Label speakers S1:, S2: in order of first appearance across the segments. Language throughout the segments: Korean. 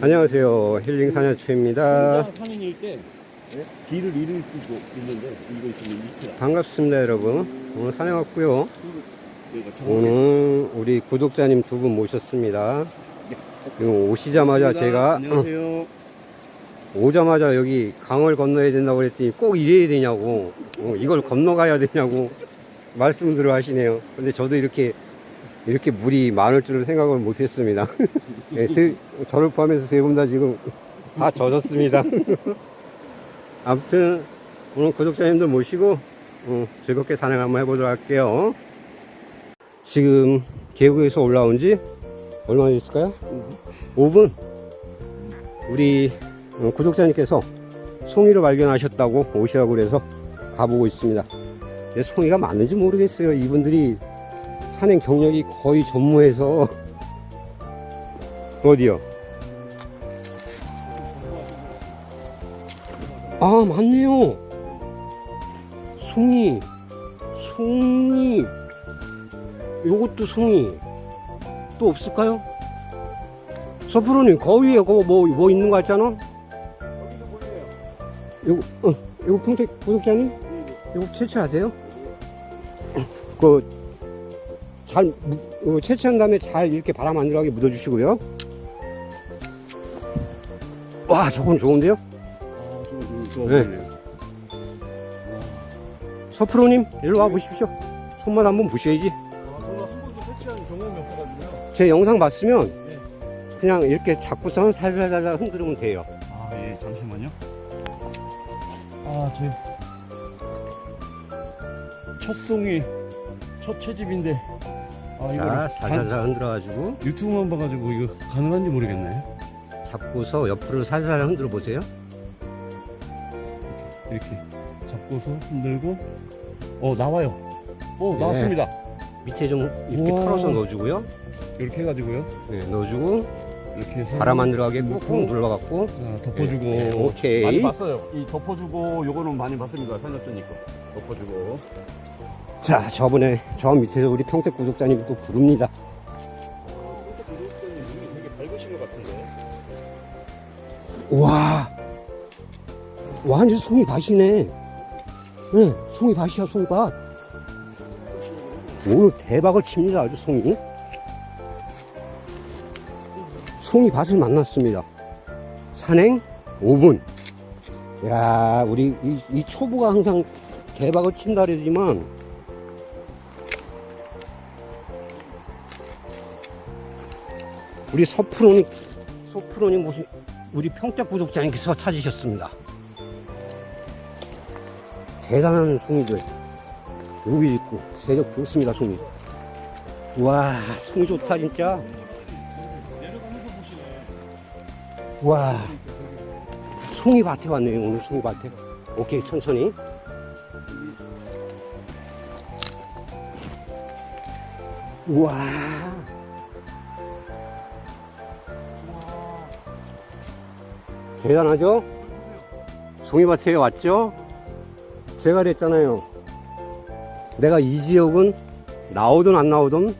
S1: 안녕하세요. 힐링 사냥초입니다.
S2: 산행일 때 네? 길을 잃을 수도 있는데 이거 있으면
S1: 반갑습니다, 여러분. 오늘 사냥 왔고요. 오늘 우리 구독자님 두 분 모셨습니다. 그리고 오시자마자 제가 어,
S2: 안녕하세요.
S1: 오자마자 여기 강을 건너야 된다고 그랬더니 꼭 이래야 되냐고, 어, 이걸 건너가야 되냐고 말씀들을 하시네요. 근데 저도 이렇게 이렇게 물이 많을 줄은 생각을 못 했습니다. 네, 세- 저를 포함해서 세 분 다 지금 다 젖었습니다. 아무튼 오늘 구독자님들 모시고 어, 즐겁게 산행 한번 해보도록 할게요. 지금 계곡에서 올라온 지 얼마나 됐을까요? 5분. 우리 어, 구독자님께서 송이를 발견하셨다고 오시라고 그래서 가보고 있습니다. 송이가 맞는지 모르겠어요. 이분들이 산행 경력이 거의 전무해서 어디요? 아 맞네요. 송이, 송이, 요것도 송이 또 없을까요? 서프로님 거위에 그거 뭐, 뭐 있는 거 같잖아? 요거, 어, 요거 평택 구독자님? 요거 채취하세요? 그, 잘, 무- 어, 채취한 다음에 잘 이렇게 바람 안 들어가게 묻어주시고요. 와, 저건 좋은데요?
S2: 아, 좋아, 좋아.
S1: 네.
S2: 보이네요.
S1: 서프로님, 일로 와 보십시오. 손만 한번 보셔야지.
S2: 아, 저는 한 번도 패치한 경험이 없어가지고요.
S1: 제 영상 봤으면
S2: 네.
S1: 그냥 이렇게 잡고선 살살살살 흔들면 돼요.
S2: 아, 예, 잠시만요. 아, 제. 첫 송이, 첫 채집인데. 아, 이거
S1: 자, 살살살 흔들어가지고
S2: 유튜브만 봐가지고 이거 가능한지 모르겠네.
S1: 잡고서 옆으로 살살 흔들어 보세요.
S2: 이렇게 잡고서 흔들고, 어, 나와요. 어,
S1: 네.
S2: 나왔습니다.
S1: 밑에 좀 이렇게
S2: 우와.
S1: 털어서 넣어주고요.
S2: 이렇게 해가지고요.
S1: 네, 넣어주고
S2: 이렇게 해서.
S1: 바람 안 들어가게 꾹꾹. 눌러갖고
S2: 자, 덮어주고.
S1: 네, 오케이.
S2: 많이 봤어요. 이 덮어주고 요거는 많이 봤습니다. 살렸으니까 덮어주고.
S1: 자, 저번에 저 밑에서 우리 평택 구독자님이 또 부릅니다. 와, 완전 송이 밭이네. 네, 송이 밭이야, 송이 밭. 오늘 대박을 칩니다, 아주 송이. 송이 밭을 만났습니다. 산행 5분. 야, 우리 이, 이 초보가 항상 대박을 친다 그러지만 우리 서프로님, 서프로님 무슨 우리 평택 구독자님께서 찾으셨습니다. 대단한 송이들. 여기 있고, 세력 좋습니다, 송이. 와, 송이 좋다, 진짜. 와, 송이 밭에 왔네요, 오늘 송이 밭에. 오케이, 천천히. 우와. 대단하죠? 송이밭에 왔죠? 제가 그랬잖아요. 내가 이 지역은 나오든 안 나오든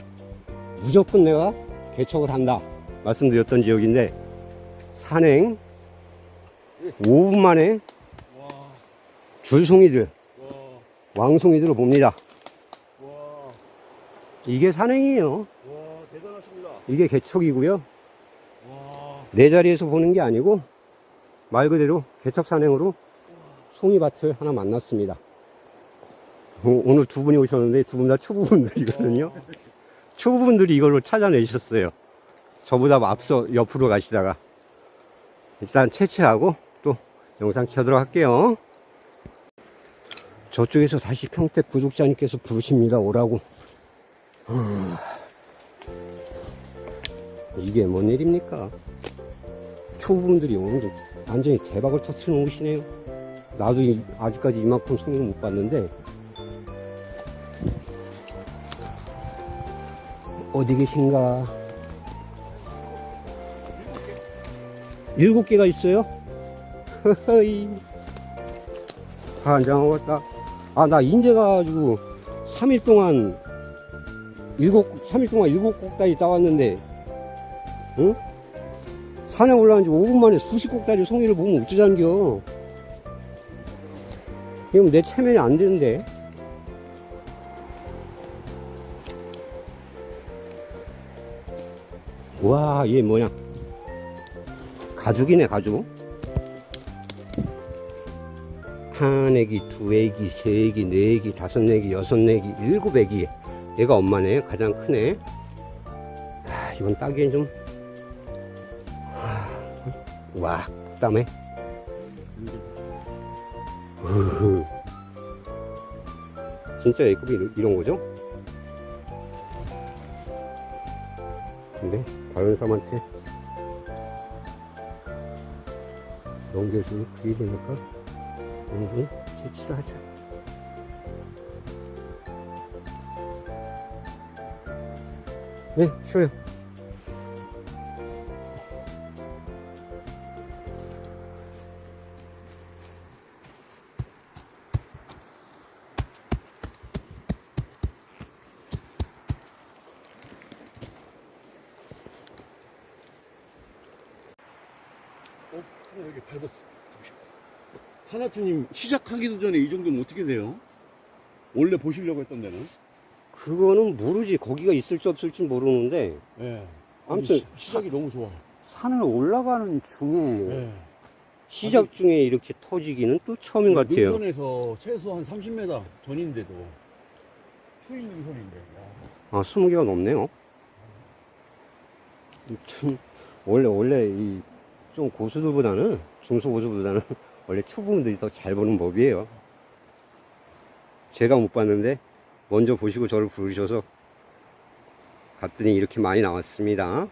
S1: 무조건 내가 개척을 한다. 말씀드렸던 지역인데, 산행 5분 만에
S2: 와,
S1: 줄송이들,
S2: 와,
S1: 왕송이들을 봅니다.
S2: 와,
S1: 이게 산행이에요. 이게 개척이고요.
S2: 와,
S1: 내 자리에서 보는 게 아니고, 말 그대로 개척 산행으로 송이밭을 하나 만났습니다. 오- 오늘 두 분이 오셨는데 두 분 다 초보분들이거든요. 초보분들이 이걸로 찾아내셨어요. 저보다 앞서 옆으로 가시다가 일단 채취하고 또 영상 켜도록 할게요. 저쪽에서 다시 평택 구독자님께서 부르십니다. 오라고. 음. 이게 뭔 일입니까? 초보분들이 오늘 완전히 대박을 터트려 놓으시네요. 나도 이- 아직까지 이만큼 성의를 못 봤는데 어디 계신가? 일곱 개가 있어요? 허허이. 한장 먹었다. 아, 나 인제 가가지고 3일 동안 일곱, 3일 동안 일곱 곡까지 따왔는데, 응? 산에 올라온 지 5분 만에 수십 곡짜리 송이를 보면 어쩌잔겨. 이건 내 체면이 안 되는데. 와, 얘 뭐냐. 가죽이네, 가죽. 한 애기, 두 애기, 세 애기, 네 애기, 다섯 애기, 여섯 애기, 일곱 애기. 얘가 엄마네. 가장 크네. 아, 이건 따기엔 좀. 아, 와, 땀에. 진짜 A급이 이런- 거죠? 근데 다른 사람한테 넘겨주고 그게 되니까 여기 캐치를 하자. 네, 쉬어요.
S2: 산하트님 시작하기도 전에 이 정도면 어떻게 돼요? 원래 보시려고 했던 데는?
S1: 그거는 모르지. 거기가 있을지 없을지 모르는데
S2: 예.
S1: 아무튼
S2: 시- 시작이 너무 좋아.
S1: 산을 올라가는 중에
S2: 예.
S1: 시작 중에 이렇게 터지기는 또 처음인 것 같아요.
S2: 능선에서 최소 한 30m 전인데도 추인 능선인데. 야.
S1: 아, 20개가 넘네요. 아무튼 원래 원래 이 좀 고수들보다는 중소 고수보다는 원래 초보분들이 더 잘 보는 법이에요. 제가 못 봤는데 먼저 보시고 저를 부르셔서 갔더니 이렇게 많이 나왔습니다.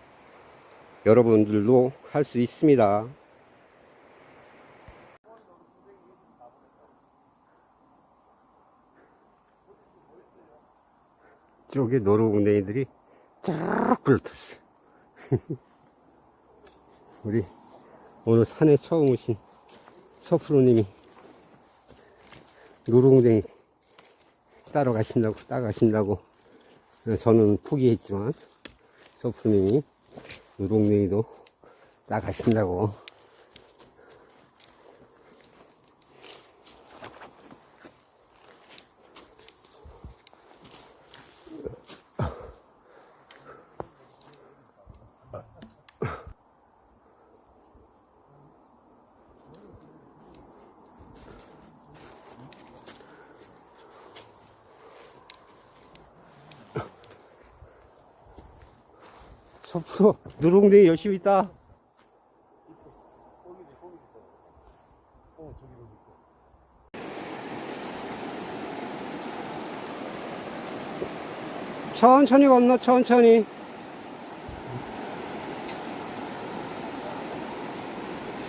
S1: 여러분들도 할 수 있습니다. 쪽에 노루궁뎅이들이 쫙 불렀었어. 우리 오늘 산에 처음 오신 서프로님이 노루궁뎅이 따러 가신다고 따가신다고 저는 포기했지만 서프로님이 노루궁뎅이도 따가신다고 서프로 노루궁뎅이 열심히 따 천천히 건너 천천히.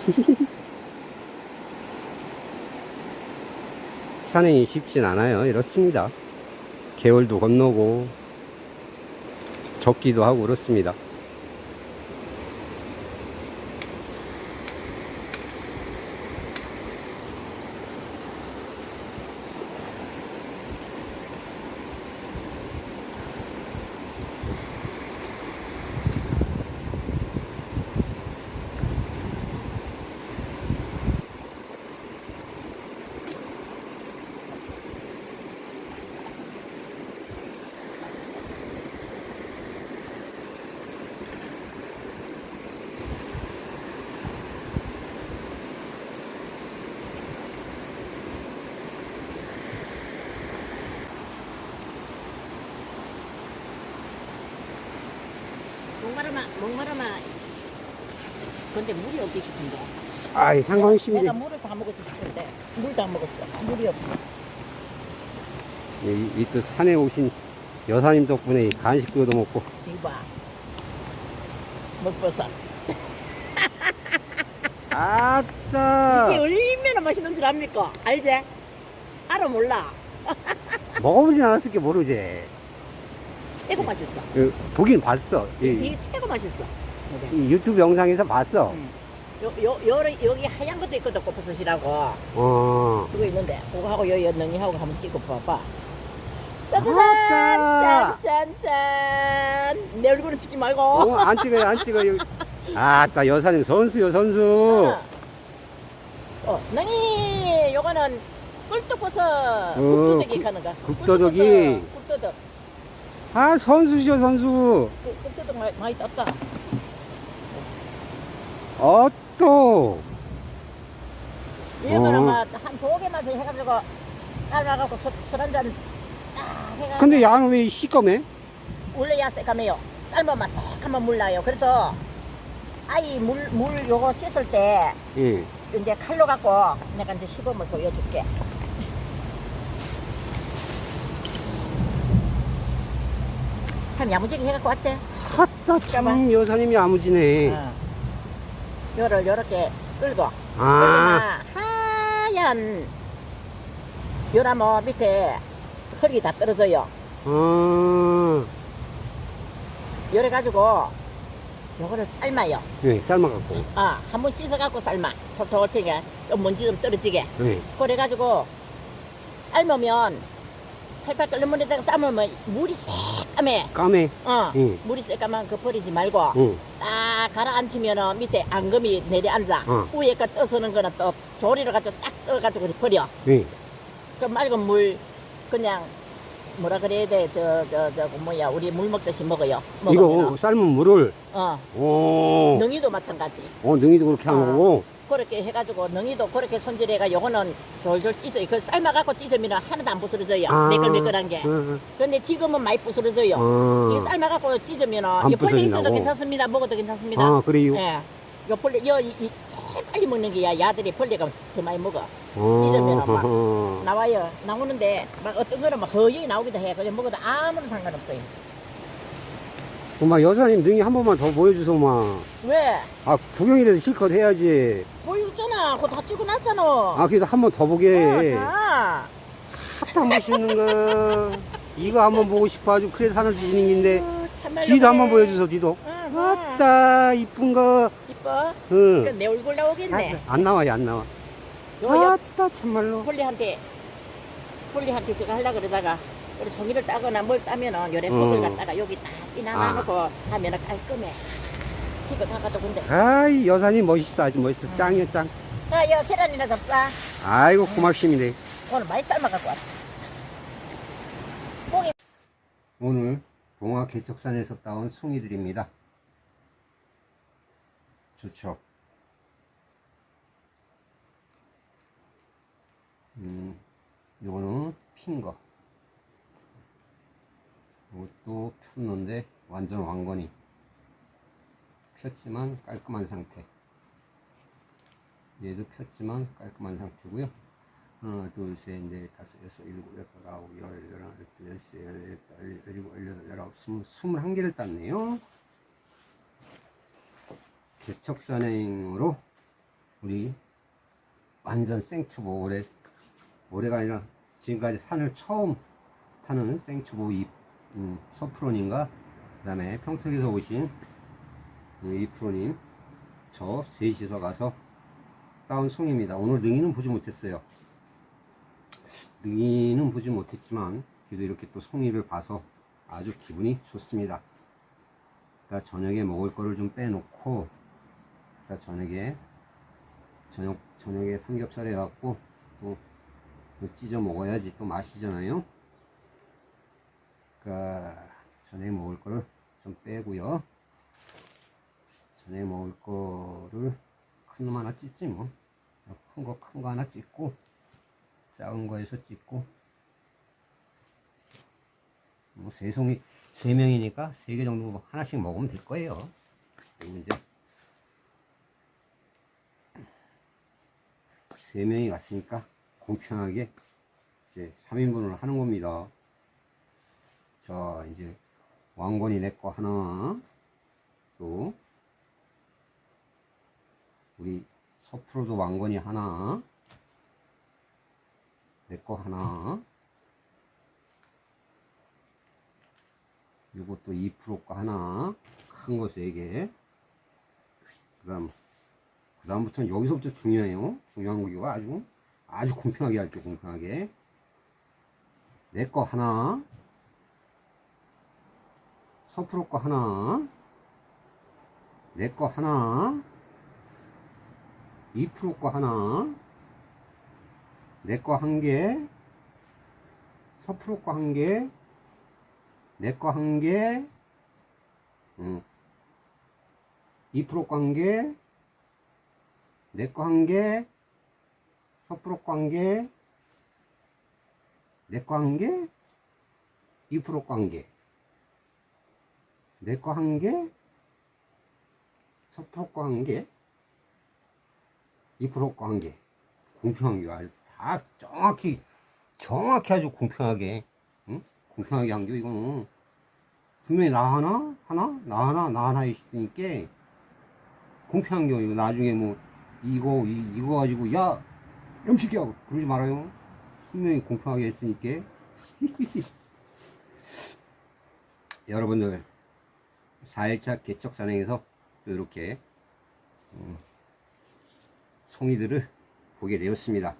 S1: 산행이 쉽진 않아요. 이렇습니다. 개월도 건너고 적기도 하고 그렇습니다
S3: 목마르마 목마르마 근데 물이 없기 싶은데.
S1: 아이 상관없습니다.
S3: 내가 물을 다 먹었지 싶은데. 물 다 먹었어. 물이 없어.
S1: 이또 산에 오신 여사님 덕분에 이 간식도 얻어먹고.
S3: 이거 봐. 먹버섯.
S1: 아따!
S3: 이게 얼마나 맛있는 줄 압니까? 알지? 알아 몰라.
S1: 먹어보진 않았을 게 모르지
S3: 최고 맛있어.
S1: 그, 보긴 봤어. 이,
S3: 이게 최고 맛있어. 이게.
S1: 이 유튜브 영상에서 봤어.
S3: 응. 요, 요, 요, 여기 하얀 것도 있거든 꽃버섯이라고.
S1: 어.
S3: 그거 있는데 그거 하고 요 연능이하고 한번 찍어 봐봐. 짜자잔! 짠짠짠! 내 얼굴은 찍지 말고.
S1: 어, 안 찍어요 안 찍어요. 아따 여사님 선수요 선수.
S3: 어, 능이! 요거는 꿀떡버섯
S1: 어,
S3: 국도덕이
S1: 국-
S3: 가는 거.
S1: 국도덕이.
S3: 꿀떡버섯, 꿀떡덕.
S1: 아 선수시오 선수.
S3: 꿀- 꿀떡덕 많이, 많이 떴다.
S1: 어또
S3: 이거는
S1: 어.
S3: 막한두 개만 더 해가지고 삶아갖고 술, 술 한잔 딱 해가지고.
S1: 근데 양은 왜 시꺼매?
S3: 원래 야 새까매요. 삶으면 새까만 물 나요. 그래서 아이 물, 물 요거 씻을 때
S1: 예.
S3: 이제 칼로 갖고 내가 이제 시범을 보여줄게. 참 야무지게 해갖고 왔지?
S1: 아따 참 여사님이 아무지네.
S3: 어. 요를 요렇게 끌고
S1: 아.
S3: 끌면 하얀 요나무 밑에 흙이 다 떨어져요.
S1: 아.
S3: 요래 가지고 요거를 삶아요.
S1: 예, 삶아갖고.
S3: 아, 한 번 씻어갖고 삶아. 톡톡 튀게 좀 먼지 좀 떨어지게.
S1: 예.
S3: 그래가지고 삶으면 팔팔 끓는 물에다가 삶으면 물이 새까매.
S1: 까매.
S3: 어,
S1: 응.
S3: 물이 새까만 그 버리지 말고
S1: 응.
S3: 딱 가라앉히면은 밑에 앙금이 내려앉아.
S1: 어.
S3: 위에 거 떠서는 거는 또 조리를 가지고 딱 떠가지고 버려.
S1: 예.
S3: 그 맑은 물 그냥 뭐라 그래야 돼? 저 저 저 뭐야 우리 물 먹듯이 먹어요.
S1: 이거
S3: 먹으면
S1: 삶은 물을
S3: 어
S1: 오.
S3: 능이도 마찬가지.
S1: 어, 능이도 그렇게 한
S3: 아.
S1: 거고.
S3: 그렇게 해가지고 능이도 그렇게 손질해가 요거는 졸졸 찢어. 그 삶아갖고 찢으면 하나도 안 부스러져요.
S1: 아.
S3: 매끌매끌한 게.
S1: 응,
S3: 근데 지금은 많이 부스러져요.
S1: 응.
S3: 이 삶아갖고 찢으면 안이 벌레 있어도
S1: 부서진다고?
S3: 괜찮습니다. 먹어도 괜찮습니다.
S1: 아, 그래요?
S3: 예. 요 벌레 요 이, 이 제일 빨리 먹는 게야 야들이 벌레가 더 많이 먹어.
S1: 어,
S3: 찢으면은 막
S1: 허허.
S3: 나와요. 나오는데 막 어떤 거는 막 허옇게 나오기도 해. 그냥 먹어도 아무런 상관없어요.
S1: 엄마 여사님 능이 한 번만 더 보여주소 마.
S3: 왜?
S1: 아 구경이라도 실컷 해야지.
S3: 보여줬잖아. 그거 다 찍어놨잖아.
S1: 아 그래도 한번 더 보게.
S3: 어, 자.
S1: 핫한 보시는 거. 이거 한 번 보고 싶어 아주 그래서 하늘.
S3: 어, 참말로
S1: 뒤도 한번
S3: 그래.
S1: 보여주소 뒤도.
S3: 응, 자.
S1: 아따 이쁜 거.
S3: 이뻐?
S1: 응.
S3: 그내 얼굴 나오겠네.
S1: 안 나와요 안 나와. 아따 참말로.
S3: 폴리한테 폴리한테 저거 하려 그러다가 우리 종이를 따거나 뭘 따면은 요래
S1: 어.
S3: 폭을 갖다가 여기 딱 이나
S1: 아.
S3: 놔놓고 하면은 깔끔해. 집에 가가도 근데
S1: 아이 여사님 멋있어 아주 멋있어 짱이야 짱.
S3: 자, 여 계란이나 접사.
S1: 아이고 고맙습니다.
S3: 오늘 많이 삶아갖고 왔어. 고기
S1: 오늘 동화 개척산에서 따온 송이들입니다. 좋죠. 음, 요거는 핀 거. 이것도 폈는데 완전 왕건이 폈지만 깔끔한 상태. 얘도 폈지만 깔끔한 상태고요. 하나, 둘, 셋, 넷, 다섯, 여섯, 일곱, 여덟, 아홉, 열, 열하나, 열둘, 열세, 열넷, 열, 열일곱, 열여덟, 열아홉, 스물, 스물한 개를 땄네요. 개척산행으로 우리 완전 생초보 올해 올해가 아니라 지금까지 산을 처음 타는 생초보 이 음, 서프로님과 그 다음에 평택에서 오신 음, 이프로님 저 셋이서 가서 따온 송입니다. 오늘 능이는 보지 못했어요. 능이는 보지 못했지만 그래도 이렇게 또 송이를 봐서 아주 기분이 좋습니다. 그러니까 저녁에 먹을 거를 좀 빼놓고 그러니까 저녁에 저녁 저녁에 삼겹살 해갖고 또, 또 찢어 먹어야지 또 맛이잖아요. 그러니까 저녁에 먹을 거를 좀 빼고요. 저녁에 먹을 거를 큰 놈 하나 찢지 뭐. 큰 거 큰 거 하나 찢고 작은 거에서 찢고 뭐세 송이 세 명이니까 세 개 정도 하나씩 먹으면 될 거예요. 그리고 이제 세 명이 왔으니까 공평하게 이제 3인분을 하는 겁니다. 자, 이제 왕건이 내 거 하나, 또 우리 서프로도 왕건이 하나, 내 거 하나, 요것도 2%거 하나, 큰거세 개, 그 다음, 그 다음부터는 여기서부터 중요해요. 중요한 거가 아주, 아주 공평하게 할게요, 공평하게. 내 거 하나, 서프로 거 하나, 내 거 하나, 2%거 하나, 내 거 한 개, 서프로 거 한 개, 내 거 한 개, 응. 2%거한 개, 내 거 한 개, 서프로 거 한 개, 내 거 한 개, 2%거한 개, 내 거 한 개, 서프로 거 한 개, 2%거한 개. 공평한 게 아주 다 정확히, 정확히 아주 공평하게, 응? 공평하게 한 게, 이거는. 분명히 나 하나, 하나, 나 하나, 나 하나 있으니까, 공평한 게, 이거 나중에 뭐, 이거, 이, 이거 가지고, 야, 염식이야. 그러지 말아요. 분명히 공평하게 했으니까. 여러분들, 4일차 개척 산행에서 이렇게, 음, 송이들을 보게 되었습니다.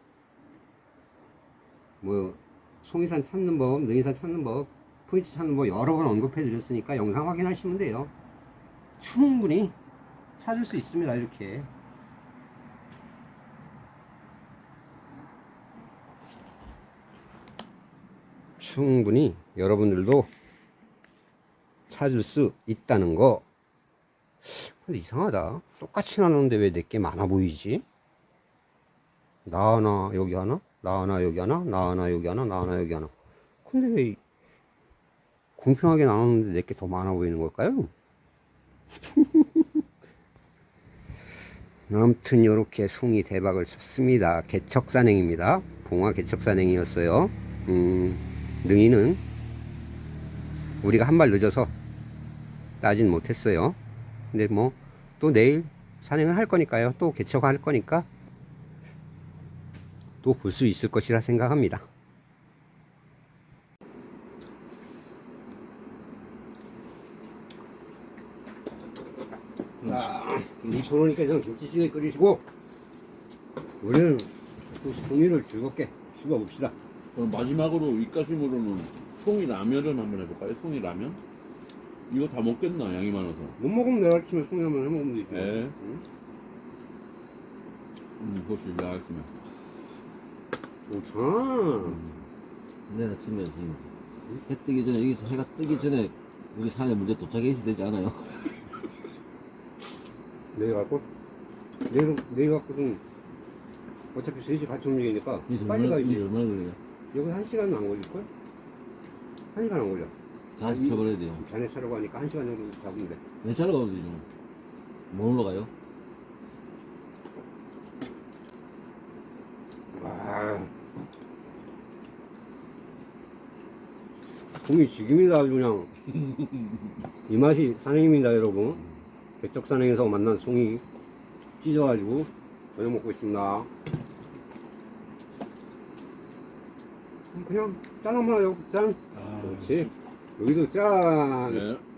S1: 뭐, 송이산 찾는 법, 능이산 찾는 법, 포인트 찾는 법 여러 번 언급해 드렸으니까 영상 확인하시면 돼요. 충분히 찾을 수 있습니다, 이렇게. 충분히 여러분들도 찾을 수 있다는 거. 근데 이상하다. 똑같이 나누는데 왜 내게 많아 보이지? 나 하나 여기 하나, 나 하나 여기 하나, 나 하나 여기 하나, 나 하나 여기 하나. 근데 왜 공평하게 나누는데 내게 더 많아 보이는 걸까요? 아무튼 이렇게 송이 대박을 쳤습니다. 개척산행입니다. 봉화 개척산행이었어요. 음, 능이는 우리가 한 발 늦어서 따진 못했어요. 근데 뭐 또 내일 산행을 할 거니까요. 또 개척할 거니까 또 볼 수 있을 것이라 생각합니다. 자, 이 소로니께서 김치찌개 끓이시고 우리는 또 송이를 즐겁게 씹어봅시다.
S2: 그럼 마지막으로 입가심으로는 송이 라면을 한번 해볼까요? 송이 라면? 이거 다 먹겠나 양이 많아서
S1: 못 먹으면 내가 아침에 송이 한번 해먹으면 되지.
S2: 네.
S1: 응?
S2: 음 그것이 내가 알겠으면
S1: 좋잖아.
S4: 내일 아침에 지금 해 뜨기 전에 여기서 해가 뜨기 전에 우리 산에 먼저 도착해 있어야 되지 않아요?
S1: 내일 갈걸? 내일, 내일 갖고는 어차피 3시 같이 움직이니까
S4: 이제
S1: 빨리
S4: 얼마나, 이제
S1: 가야지.
S4: 얼마나 걸려요?
S1: 여기 한 시간은 안 걸릴 걸? 한 시간 안 걸려.
S4: 다시 쳐버려야 돼요.
S1: 자네 차려고 하니까 한 시간 정도 잡으면 돼.
S4: 내 차로 가도 되죠. 뭐 올라가요?
S1: 와. 공이 지금이다 아주 그냥 이 맛이 산행입니다 여러분 개척 산행에서 만난 송이 찢어가지고 저녁 먹고 있습니다 그냥 짠 한번 하려고 짠
S2: 아,
S1: 좋지 여기도 짠
S2: 네.